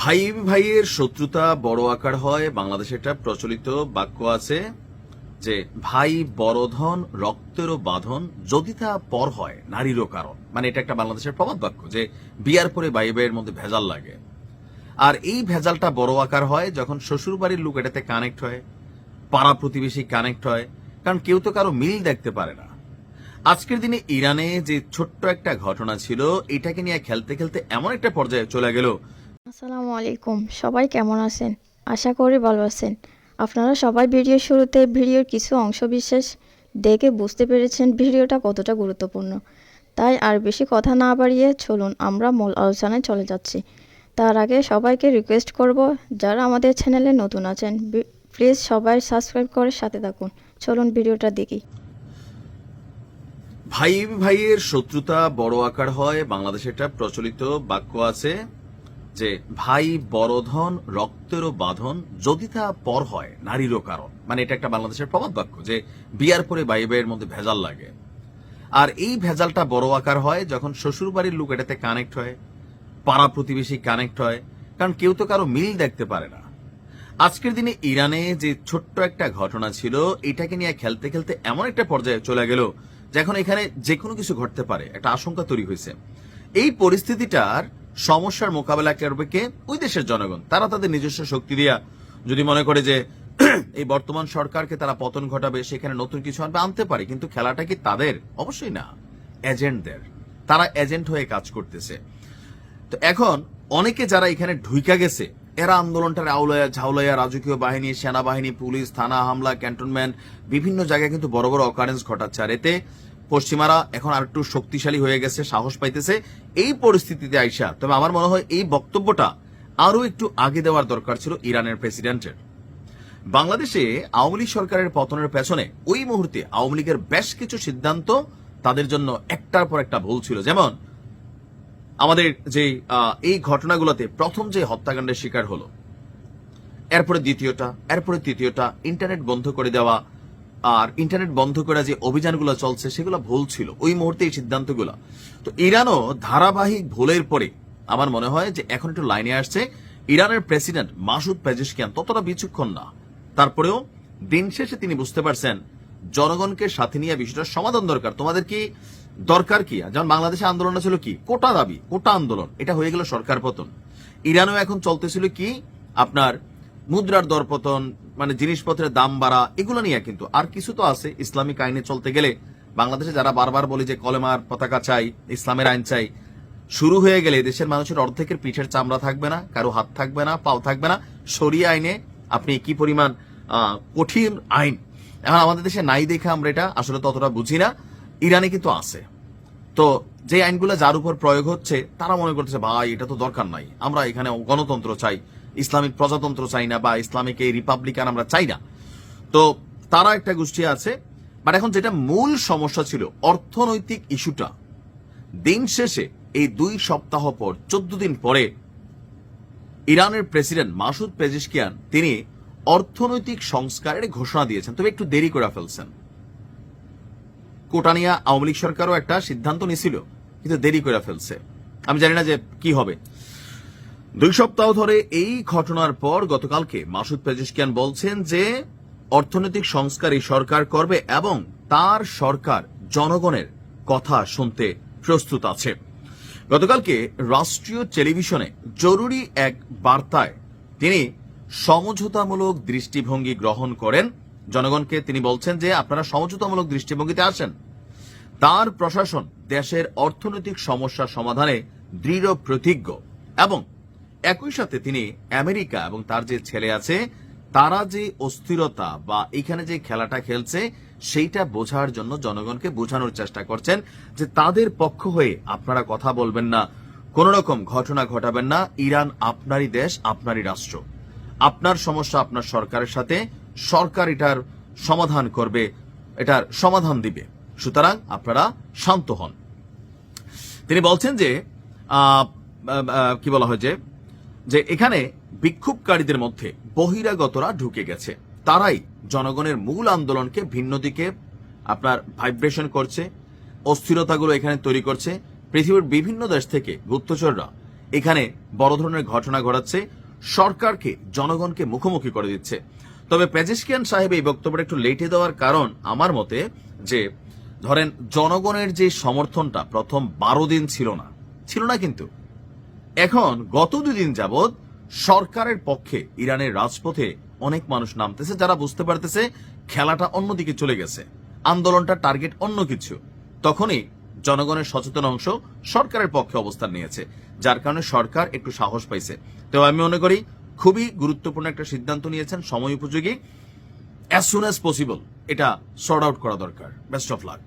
ভাই ভাইয়ের শত্রুতা বড় আকার হয়, বাংলাদেশে একটা প্রচলিত বাক্য আছে যে, ভাই বড় ধন, রক্তেরও বাঁধন, যদি তা পর হয়, নারীরও কারণ। মানে এটা একটা বাংলাদেশের প্রবাদ বাক্য যে, বিয়ার পরে ভাই ভাইয়ের মধ্যে ভেজাল লাগে। আর এই ভেজালটা বড় আকার হয় যখন শ্বশুর বাড়ির লোক এটাতে কানেক্ট হয়, পাড়া প্রতিবেশী কানেক্ট হয়, কারণ কেউ তো কারও মিল দেখতে পারে না। আজকের দিনে ইরানে যে ছোট্ট একটা ঘটনা ছিল, এটাকে নিয়ে খেলতে খেলতে এমন একটা পর্যায়ে চলে গেল আসসালামু আলাইকুম। সবাই কেমন আছেন? আশা করি ভালো আছেন। আপনারা সবাই ভিডিওর শুরুতে ভিডিওর কিছু অংশ বিশেষ দেখে বুঝতে পেরেছেন ভিডিওটা কতটা গুরুত্বপূর্ণ। তাই আর বেশি কথা না বাড়িয়ে চলুন আমরা মূল আলোচনায় চলে যাচ্ছি। তার আগে সবাইকে রিকোয়েস্ট করব, যারা আমাদের চ্যানেলে নতুন আছেন প্লিজ সবাই সাবস্ক্রাইব করে সাথে থাকুন। চলুন ভিডিওটা দেখি। ভাই ভাইয়ের শত্রুতা বড় আকার হয়, বাংলাদেশে একটা প্রচলিত বাক্য আছে যে ভাই বড়ধন রক্তেরও বাঁধন, যদি তা পর হয়, নারীরও কারণ। মানে এটা একটা বাংলাদেশের প্রবাদ বাক্য, যে বিয়ার পরে ভাই ভাইয়ের মধ্যে ভেজাল লাগে। আর এই ভেজালটা বড় আকার হয় যখন শ্বশুর বাড়ির লোক এটাতে কানেক্ট হয়, পাড়া প্রতিবেশী কানেক্ট হয়, কারণ কেউ তো কারও মিল দেখতে পারে না। আজকের দিনে ইরানে যে ছোট্ট একটা ঘটনা ছিল, এটাকে নিয়ে খেলতে খেলতে এমন একটা পর্যায়ে চলে গেল যে এখন এখানে যে কোনো কিছু ঘটতে পারে, একটা আশঙ্কা তৈরি হয়েছে। এই পরিস্থিতিটার সমস্যার মোকাবেলা করবে কে? ওই দেশের জনগণ। তারা তাদের নিজস্ব শক্তি দিয়া যদি মনে করে যে, এই বর্তমান সরকারকে তারা পতন ঘটাবে, সেখানে নতুন কিছু আনবে, আনতে পারে। কিন্তু খেলাটা কি তাদের? অবশ্যই না। এজেন্টদের। তারা এজেন্ট হয়ে কাজ করতেছে। তো এখন অনেকে যারা এখানে ঢুইকা গেছে, এরা আন্দোলনটার আউলাইয়া ঝাউলাইয়া রাজকীয় বাহিনী, সেনাবাহিনী, পুলিশ, থানা, হামলা, ক্যান্টনমেন্ট, বিভিন্ন জায়গায় কিন্তু বড় বড় অকারেন্স ঘটাচ্ছে। আর এতে পশ্চিমারা এখন আর একটু শক্তিশালী হয়ে গেছে, সাহস পাইতেছে। এই পরিস্থিতিতে আইসা, তবে আমার মনে হয় এই বক্তব্যটা আরও একটু আগে দেওয়ার দরকার ছিল ইরানের প্রেসিডেন্টের। বাংলাদেশে আওয়ামী লীগ সরকারের পতনের পেছনে ওই মুহূর্তে আওয়ামী লীগের বেশ কিছু সিদ্ধান্ত তাদের জন্য একটার পর একটা ভুল ছিল। যেমন, আমাদের যে এই ঘটনাগুলোতে প্রথম যে হত্যাকাণ্ডের শিকার হলো, এরপরে দ্বিতীয়টা, এরপরে তৃতীয়টা, ইন্টারনেট বন্ধ করে দেওয়া আর ইন্টারনেট বন্ধ করা যে অভিযানগুলো চলছে, সেগুলো ভুল ছিল। ওই মুহূর্তে এই সিদ্ধান্তগুলো। তো ইরানও ধারাবাহিক ভুলের পরে আমার মনে হয় যে এখন একটু লাইনে আসছে। ইরানের প্রেসিডেন্ট মাসুদ পেজিশকিয়ান ততটা বিচক্ষণ না। তারপরেও দিন শেষে তিনি বুঝতে পারছেন, জনগণকে সাথে নিয়ে বিষয়টার সমাধান দরকার। তোমাদের কি দরকার কি? যেমন বাংলাদেশে আন্দোলনটা ছিল কি? কোটা দাবি, কোটা আন্দোলন। এটা হয়ে গেল সরকার পতন। ইরানও এখন চলতেছিল কি? আপনার মুদ্রার দরপতন মানে জিনিসপত্রের দাম বাড়া, এগুলো নিয়ে কিন্তু। আর কিছু তো আছে ইসলামিক আইনে চলতে গেলে। বাংলাদেশে যারা বারবার বলে যে কলেমার পতাকা চাই, ইসলামের আইন চাই, শুরু হয়ে গেলে দেশের মানুষের অর্ধেকের পিঠের চামড়া থাকবে না, কারও হাত থাকবে না, পাও থাকবে না। সরিয়ে আইনে আপনি কি পরিমাণ কঠিন আইন। এখন আমাদের দেশে নাই দেখে আমরা এটা আসলে ততটা বুঝি না। ইরানে কিন্তু আছে। তো যে আইনগুলো যার উপর প্রয়োগ হচ্ছে, তারা মনে করতেছে, ভাই, এটা তো দরকার নাই। আমরা এখানে গণতন্ত্র চাই। ইসলামিক প্রজাতন্ত্র চাই না বা ইসলামিক এই রিপাবলিকান আমরা চাই না। তো তারা একটা গোষ্ঠী আছে বাট এখন যেটা মূল সমস্যা ছিল অর্থনৈতিক ইস্যুটা, দিন শেষে এই দুই সপ্তাহ পর, চোদ্দ দিন পরে ইরানের প্রেসিডেন্ট মাসুদ পেজিশকিয়ান তিনি অর্থনৈতিক সংস্কারের ঘোষণা দিয়েছেন। তবে একটু দেরি করে ফেলছেন। কোটানিয়া আওয়ামী লীগ সরকারও একটা সিদ্ধান্ত নিয়েছিল, কিন্তু দেরি করে ফেলছে। আমি জানি না যে কি হবে। দুই সপ্তাহ ধরে এই ঘটনার পর গতকালকে মাসুদ পেজিশকিয়ান বলছেন যে, অর্থনৈতিক সংস্কার এই সরকার করবে এবং তার সরকার জনগণের কথা শুনতে প্রস্তুত আছে। গতকালকে রাষ্ট্রীয় টেলিভিশনে জরুরি এক বার্তায় তিনি সমঝোতামূলক দৃষ্টিভঙ্গি গ্রহণ করেন। জনগণকে তিনি বলছেন যে, আপনারা সমঝোতামূলক দৃষ্টিভঙ্গিতে আসেন। তার প্রশাসন দেশের অর্থনৈতিক সমস্যা সমাধানে দৃঢ় প্রতিজ্ঞ এবং একই সাথে তিনি আমেরিকা এবং তার যে ছেলে আছে, তারা যে অস্থিরতা বা এখানে যে খেলাটা খেলছে, সেইটা বোঝার জন্য জনগণকে বোঝানোর চেষ্টা করছেন যে তাদের পক্ষ হয়ে আপনারা কথা বলবেন না, কোন রকম ঘটনা ঘটাবেন না, ইরান আপনারই দেশ, আপনারই রাষ্ট্র। আপনার সমস্যা আপনার সরকারের সাথে, সরকার এটার সমাধান করবে, এটার সমাধান দিবে। সুতরাং আপনারা শান্ত হন। তিনি বলছেন যে কি বলা হয় যে যে এখানে বিক্ষোভকারীদের মধ্যে বহিরাগতরা ঢুকে গেছে। তারাই জনগণের মূল আন্দোলনকে ভিন্ন দিকে আপনার ভাইব্রেশন করছে, অস্থিরতাগুলো এখানে তৈরি করছে। পৃথিবীর বিভিন্ন দেশ থেকে গুপ্তচররা এখানে বড় ধরনের ঘটনা ঘটাচ্ছে। সরকারকে, জনগণকে মুখোমুখি করে দিচ্ছে। তবে পেজেশকিয়ান সাহেব এই বক্তব্যটা একটু লেটে দেওয়ার কারণ আমার মতে যে, ধরেন জনগণের যে সমর্থনটা প্রথম বারো দিন ছিল না ছিল না কিন্তু। এখন গত দুদিন যাবৎ সরকারের পক্ষে ইরানের রাজপথে অনেক মানুষ নামতেছে যারা বুঝতে পারতেছে খেলাটা অন্যদিকে চলে গেছে, আন্দোলনটা টার্গেট অন্য কিছু। তখনই জনগণের সচেতন অংশ সরকারের পক্ষে অবস্থান নিয়েছে, যার কারণে সরকার একটু সাহস পাইছে। তো আমি মনে করি খুবই গুরুত্বপূর্ণ একটা সিদ্ধান্ত নিয়েছেন সময় উপযোগী অ্যাজ সুন অ্যাজ পসিবল এটা সর্ট আউট করা দরকার। Best of luck